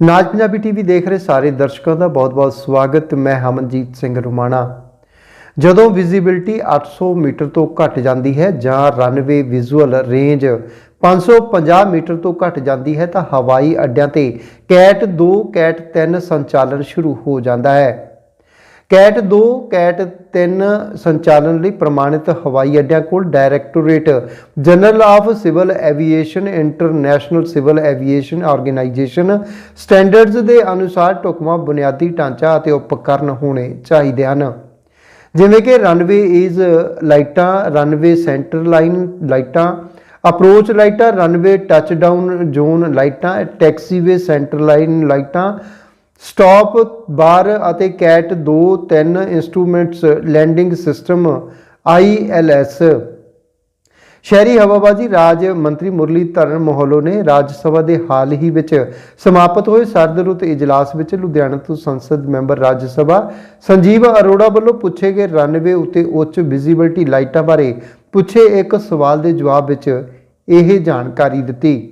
ਨਾਜ Punjabi TV ਦੇਖ ਰਹੇ ਸਾਰੇ ਦਰਸ਼ਕਾਂ ਦਾ ਬਹੁਤ-ਬਹੁਤ ਸਵਾਗਤ। ਮੈਂ ਹਮਨਜੀਤ ਸਿੰਘ ਰੁਮਾਣਾ। ਜਦੋਂ ਵਿਜ਼ਿਬਿਲਟੀ 800 ਮੀਟਰ ਤੋਂ ਘੱਟ ਜਾਂਦੀ ਹੈ ਜਾਂ ਰਨਵੇ ਵਿਜ਼ੂਅਲ ਰੇਂਜ 550 ਮੀਟਰ ਤੋਂ ਘੱਟ ਜਾਂਦੀ ਹੈ ਤਾਂ ਹਵਾਈ ਅੱਡਿਆਂ ਤੇ ਕੈਟ 2 ਕੈਟ 3 ਸੰਚਾਲਨ ਸ਼ੁਰੂ ਹੋ ਜਾਂਦਾ ਹੈ। ਕੈਟ 2 ਕੈਟ 3 ਸੰਚਾਲਨ ਲਈ ਪ੍ਰਮਾਣਿਤ ਹਵਾਈ ਅੱਡਿਆਂ ਕੋਲ directorate, general of civil aviation, international civil aviation organisation, standards ਦੇ ਅਨੁਸਾਰ ਢੁਕਵਾਂ ਬੁਨਿਆਦੀ ਢਾਂਚਾ ਅਤੇ ਉਪਕਰਨ ਹੋਣੇ ਚਾਹੀਦੇ ਹਨ। ਜਿਵੇਂ ਕਿ ਰਨਵੇ ਇਜ਼ ਲਾਈਟਾਂ ਰਨਵੇ ਸੈਂਟਰ ਲਾਈਨ ਲਾਈਟਾਂ ਅਪਰੋਚ ਲਾਈਟਾਂ ਰਨਵੇ ਟੱਚਡਾਊਨ ਜ਼ੋਨ ਲਾਈਟਾਂ ਟੈਕਸੀਵੇ ਸੈਂਟਰ ਲਾਈਨ ਲਾਈਟਾਂ ਸਟਾਪ, ਬਾਰ ਅਤੇ cat 2 3 instruments landing system ILS ਸ਼ਹਿਰੀ ਹਵਾਬਾਜ਼ੀ ਰਾਜ ਮੰਤਰੀ ਮੁਰਲੀ ਧਰਨ ਮੋਹਲੋ ਨੇ ਰਾਜ ਸਭਾ ਦੇ ਹਾਲ ਹੀ ਵਿੱਚ ਸਮਾਪਤ ਹੋਏ ਸਰਦ ਰੁੱਤ ਇਜਲਾਸ ਵਿੱਚ ਲੁਧਿਆਣਾ ਤੋਂ ਸੰਸਦ ਮੈਂਬਰ ਰਾਜ ਸਭਾ ਸੰਜੀਵ ਅਰੋੜਾ ਵੱਲੋਂ ਪੁੱਛੇ ਗਏ ਰਨਵੇ ਉੱਤੇ ਉੱਚ ਵਿਜ਼ਿਬਿਲਟੀ ਲਾਈਟਾਂ ਬਾਰੇ ਪੁੱਛੇ ਇੱਕ ਸਵਾਲ ਦੇ ਜਵਾਬ ਵਿੱਚ ਇਹ ਜਾਣਕਾਰੀ ਦਿੱਤੀ।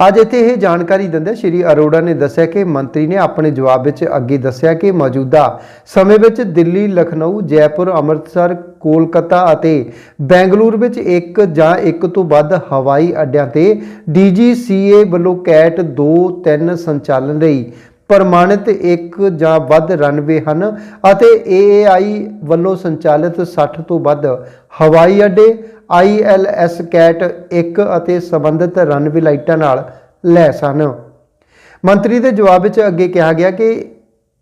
ਅੱਜ ਇੱਥੇ ਇਹ ਜਾਣਕਾਰੀ ਦਿੰਦੇ ਸ਼੍ਰੀ ਅਰੋੜਾ ਨੇ ਦੱਸਿਆ ਕਿ ਮੰਤਰੀ ਨੇ ਆਪਣੇ ਜਵਾਬ ਵਿੱਚ ਅੱਗੇ ਦੱਸਿਆ ਕਿ ਮੌਜੂਦਾ ਸਮੇਂ ਵਿੱਚ ਦਿੱਲੀ, ਲਖਨਊ, ਜੈਪੁਰ, ਅੰਮ੍ਰਿਤਸਰ, ਕੋਲਕਾਤਾ ਅਤੇ ਬੈਂਗਲੁਰੂ ਵਿੱਚ ਇੱਕ ਜਾਂ ਇੱਕ ਤੋਂ ਵੱਧ ਹਵਾਈ ਅੱਡਿਆਂ ਤੇ DGCA ਵੱਲੋਂ ਕੈਟ 2 3 ਸੰਚਾਲਨ ਲਈ ਪ੍ਰਮਾਣਿਤ ਇੱਕ ਜਾਂ ਵੱਧ ਰਨਵੇ ਹਨ ਅਤੇ AAI ਵੱਲੋਂ ਸੰਚਾਲਿਤ 60 ਤੋਂ ਵੱਧ ਹਵਾਈ ਅੱਡੇ ILS ਕੈਟ 1 ਅਤੇ ਸੰਬੰਧਿਤ ਰਨਵੇ ਲਾਈਟਾਂ ਨਾਲ ਲੈਸ ਹਨ। ਮੰਤਰੀ ਦੇ ਜਵਾਬ ਵਿੱਚ ਅੱਗੇ ਕਿਹਾ ਗਿਆ ਕਿ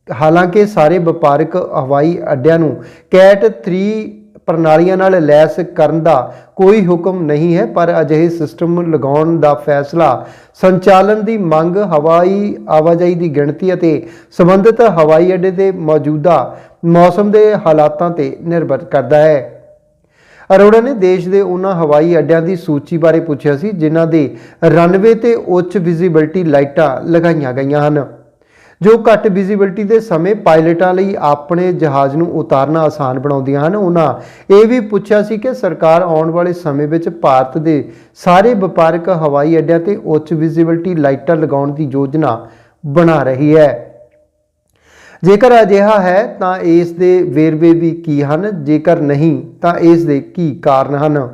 ਹਾਲਾਂਕਿ ਸਾਰੇ ਵਪਾਰਕ ਹਵਾਈ ਅੱਡਿਆਂ ਨੂੰ ਕੈਟ 3 ਪ੍ਰਣਾਲੀਆਂ ਨਾਲ ਲੈਸ ਕਰਨ ਦਾ ਕੋਈ ਹੁਕਮ ਨਹੀਂ ਹੈ, ਪਰ ਅਜਿਹੇ ਸਿਸਟਮ ਲਗਾਉਣ ਦਾ ਫੈਸਲਾ ਸੰਚਾਲਨ ਦੀ ਮੰਗ, ਹਵਾਈ ਆਵਾਜਾਈ ਦੀ ਗਿਣਤੀ ਅਤੇ ਸੰਬੰਧਿਤ ਹਵਾਈ ਅੱਡੇ ਦੇ ਮੌਜੂਦਾ ਮੌਸਮ ਦੇ ਹਾਲਾਤਾਂ ਤੇ ਨਿਰਭਰ ਕਰਦਾ ਹੈ। ਅਰੋੜਾ ਨੇ ਦੇਸ਼ ਦੇ ਉਹਨਾਂ ਹਵਾਈ ਅੱਡਿਆਂ ਦੀ ਸੂਚੀ ਬਾਰੇ ਪੁੱਛਿਆ ਸੀ, ਜਿਨ੍ਹਾਂ ਦੇ ਰਨਵੇ ਤੇ ਉੱਚ ਵਿਜ਼ਿਬਿਲਟੀ ਲਾਈਟਾਂ ਲਗਾਈਆਂ ਗਈਆਂ ਹਨ। ਜੋ ਘੱਟ ਵਿਜ਼ਿਬਿਲਟੀ ਦੇ ਸਮੇਂ ਪਾਇਲਟਾਂ ਲਈ ਆਪਣੇ ਜਹਾਜ਼ ਨੂੰ ਉਤਾਰਨਾ ਆਸਾਨ ਬਣਾਉਂਦੀਆਂ ਹਨ, ਉਹਨਾਂ ਇਹ ਵੀ ਪੁੱਛਿਆ ਸੀ ਕਿ ਸਰਕਾਰ ਆਉਣ ਵਾਲੇ ਸਮੇਂ ਵਿੱਚ ਭਾਰਤ ਦੇ ਸਾਰੇ ਵਪਾਰਕ ਹਵਾਈ ਅੱਡਿਆਂ ਤੇ ਉੱਚ ਵਿਜ਼ਿਬਿਲਟੀ ਲਾਈਟਾਂ ਲਗਾਉਣ ਦੀ ਯੋਜਨਾ ਬਣਾ ਰਹੀ ਹੈ। ਜੇਕਰ ਅਜਿਹਾ ਹੈ, ਤਾਂ ਇਸ ਦੇ ਵੇਰਵੇ ਵੀ ਕੀ ਹਨ? ਜੇਕਰ ਨਹੀਂ, ਤਾਂ ਇਸ ਦੇ ਕੀ ਕਾਰਨ ਹਨ?